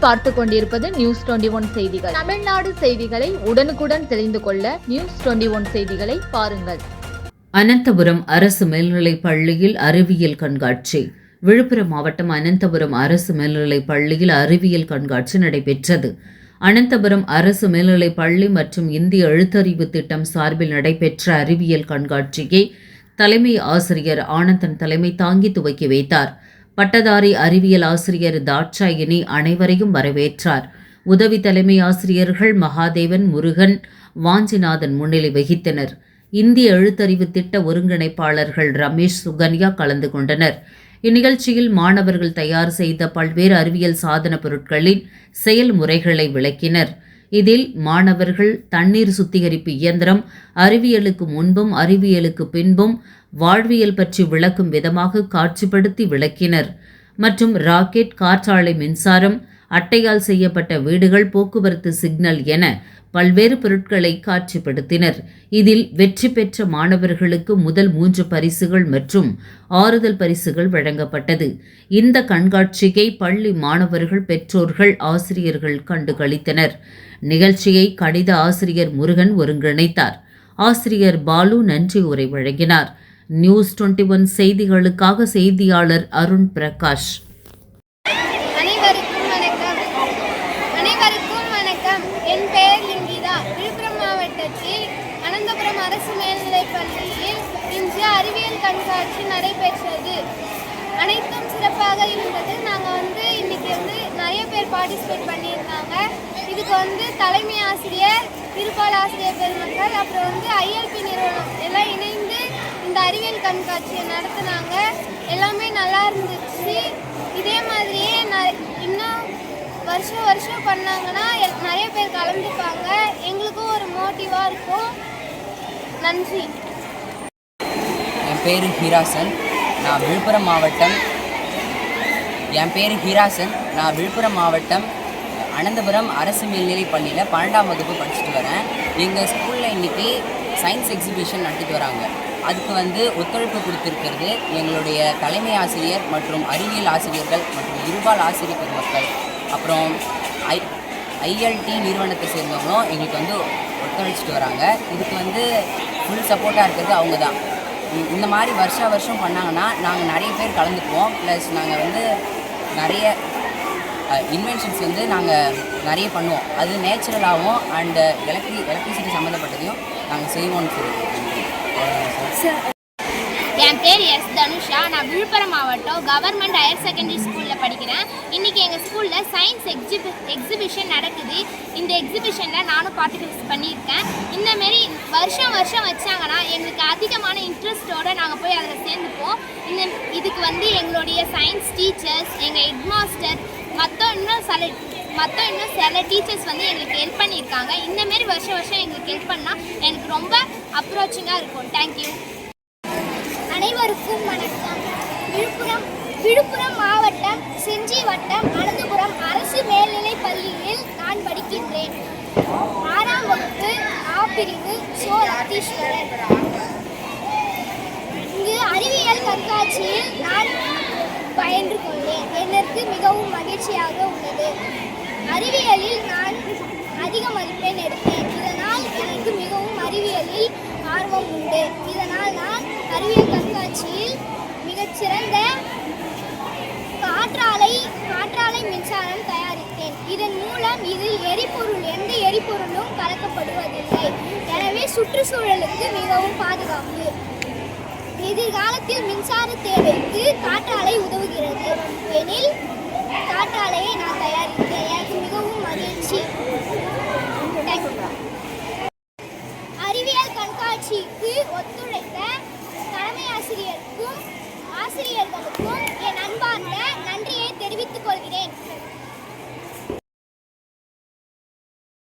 பார்த்து கொண்டிருப்பது news twenty one செய்திகள். தமிழ்நாடு செய்திகளை உடனுக்குடன் தெரிந்து கொள்ள நியூஸ் டுவெண்டி ஒன் செய்திகளை பாருங்கள். அனந்தபுரம் அரசு மேல்நிலைப் பள்ளியில் அறிவியல் கண்காட்சி. விழுப்புரம் மாவட்டம் அனந்தபுரம் அரசு மேல்நிலைப் பள்ளியில் அறிவியல் கண்காட்சி நடைபெற்றது. அனந்தபுரம் அரசு மேல்நிலைப் பள்ளி மற்றும் இந்திய எழுத்தறிவு திட்டம் சார்பில் நடைபெற்ற அறிவியல் கண்காட்சியை தலைமை ஆசிரியர் ஆனந்தன் தலைமை தாங்கி துவக்கி வைத்தார். பட்டதாரி அறிவியல் ஆசிரியர் தாட்சாயினி அனைவரையும் வரவேற்றார். உதவி தலைமை ஆசிரியர்கள் மகாதேவன் முருகன் வாஞ்சிநாதன் முன்னிலை வகித்தனர். இந்திய எழுத்தறிவு திட்ட ஒருங்கிணைப்பாளர்கள் ரமேஷ் சுகன்யா கலந்து கொண்டனர். இந்நிகழ்ச்சியில் மாணவர்கள் தயார் செய்த பல்வேறு அறிவியல் சாதன பொருட்களின் செயல்முறைகளை விளக்கினர். இதில் மாணவர்கள் தண்ணீர் சுத்திகரிப்பு இயந்திரம் அறிவியலுக்கு முன்பும் அறிவியலுக்கு பின்பும் வாழ்வியல் பற்றி விளக்கும் விதமாக காட்சிப்படுத்தி விளக்கினர். மற்றும் ராக்கெட் காற்றாலை மின்சாரம் அட்டையால் செய்யப்பட்ட வீடுகள் போக்குவரத்து சிக்னல் என பல்வேறு பொருட்களை காட்சிப்படுத்தினர். இதில் வெற்றி பெற்ற மாணவர்களுக்கு முதல் மூன்று பரிசுகள் மற்றும் ஆறுதல் பரிசுகள் வழங்கப்பட்டது. இந்த கண்காட்சியை பள்ளி மாணவர்கள் பெற்றோர்கள் ஆசிரியர்கள் கண்டுகளித்தனர் நிகழ்ச்சியை கணித ஆசிரியர் முருகன் ஒருங்கிணைத்தார். ஆசிரியர் பாலு நன்றி உரை வழங்கினார். நியூஸ் டுவெண்ட்டி ஒன் செய்திகளுக்காக செய்தியாளர் அருண் பிரகாஷ். அனைவருக்கும் வணக்கம். அனைவருக்கும் வணக்கம். என் பெயர் லிங்கிதா விழுப்புரம் மாவட்டத்தில் அனந்தபுரம் அரசு மேல்நிலைப் பள்ளியில் இன்று அறிவியல் கண்காட்சி நடைபெற்றது. அனைத்தும் சிறப்பாக இருந்தது. நாங்கள் வந்து இன்னைக்கு வந்து நிறைய பேர் பார்ட்டிசிபேட் பண்ணியிருந்தாங்க இதுக்கு வந்து தலைமை ஆசிரியர் இருபால் ஆசிரியர் பெருமக்கள் அப்புறம் வந்து ஐஎல்பி நிறுவனம் எல்லாம் இணைந்து அறிவியல் கண்காட்சியை நடத்தினாங்க. எல்லாமே நல்லா இருந்துச்சு. இதே மாதிரியே இன்னும் வருஷம் வருஷம் பண்ணாங்கன்னா நிறைய பேர் கலந்துப்பாங்க. எங்களுக்கும் ஒரு மோட்டிவாக இருக்கும். நன்றி. என் பேர் ஹீராசன். நான் விழுப்புரம் மாவட்டம். என் பேர் ஹீராசன். நான் விழுப்புரம் மாவட்டம் அனந்தபுரம் அரசு மேல்நிலைப் பள்ளியில் பன்னெண்டாம் வகுப்பு படிச்சுட்டு வரேன். எங்கள் ஸ்கூலில் இன்றைக்கி சயின்ஸ் எக்ஸிபிஷன் நடத்திட்டு வராங்க. அதுக்கு வந்து ஒத்துழைப்பு கொடுத்துருக்கிறது எங்களுடைய தலைமை ஆசிரியர் மற்றும் அறிவியல் ஆசிரியர்கள் மற்றும் இருபால் ஆசிரியர் பெருமக்கள். அப்புறம் ஐ ஐஎல்டி நிறுவனத்தை சேர்ந்தவங்களும் எங்களுக்கு வந்து ஒத்துழைச்சிட்டு வராங்க. இதுக்கு வந்து ஃபுல் சப்போர்ட்டாக இருக்கிறது அவங்க தான் இந்த மாதிரி வருஷா வருஷம் பண்ணாங்கன்னா நாங்கள் நிறைய பேர் கலந்துக்குவோம். ப்ளஸ் நாங்கள் வந்து நிறைய இன்வென்ஷன்ஸ் வந்து நாங்கள் நிறைய பண்ணுவோம். அது நேச்சுரலாகவும் அண்டு எலக்ட்ரி எலக்ட்ரிசிட்டி சம்மந்தப்பட்டதையும் நாங்கள் செய்வோம்னு சொல்லி என் பேர் எஸ் தனுஷா. நான் விழுப்புரம் மாவட்டம் கவர்மெண்ட் ஹையர் செகண்டரி ஸ்கூலில் படிக்கிறேன். இன்றைக்கி எங்கள் ஸ்கூலில் சயின்ஸ் எக்ஸிபி எக்ஸிபிஷன் நடக்குது. இந்த எக்ஸிபிஷனில் நானும் பார்ட்டிசிபேட் பண்ணியிருக்கேன். இந்தமாரி வருஷம் வருஷம் வச்சாங்கன்னா எங்களுக்கு அதிகமான இன்ட்ரெஸ்ட்டோடு நாங்கள் போய் அதில் சேர்ந்துப்போம். இந்த இதுக்கு வந்து எங்களுடைய சயின்ஸ் டீச்சர்ஸ் எங்கள் ஹெட்மாஸ்டர் மற்ற இன்னும் சில மற்ற இன்னும் சில டீச்சர்ஸ் வந்து எங்களுக்கு ஹெல்ப் பண்ணியிருக்காங்க. இந்தமாரி வருஷம் வருஷம் எங்களுக்கு ஹெல்ப் பண்ணால் எனக்கு ரொம்ப அப்ரோச்சிங்காக இருக்கும். தேங்க்யூ அனைவருக்கும் வணக்கம். விழுப்புரம் விழுப்புரம் மாவட்டம் செஞ்சி வட்டம் அனந்தபுரம் அரசு மேல்நிலைப் பள்ளியில் நான் படிக்கின்றேன். ஆறாம் வகுப்பு ஆ பிரிவு சோ ரத்தீஸ்வரன் இங்கு அறிவியல் கண்காட்சியில் நான் பயின்று கொண்டேன். எனக்கு மிகவும் மகிழ்ச்சியாக உள்ளது. அறிவியலில் நான் அதிக மதிப்பெண் எடுத்தேன். இதனால் ஆர்வம் உண்டு. இதனால் நான் அறிவியல் கண்காட்சியில் மிகச்சிறந்த காற்றாலை காற்றாலை மின்சாரம் தயாரித்தேன். இதன் மூலம் இதில் எரிபொருள் எந்த எரிபொருளும் கலக்கப்படுவதில்லை. எனவே சுற்றுச்சூழலுக்கு மிகவும் பாதுகாப்பு. எதிர்காலத்தில் மின்சார தேவைக்கு காற்றாலை உதவுகிறது. எனில் காற்றாலையை நான் தயாரித்தேன்.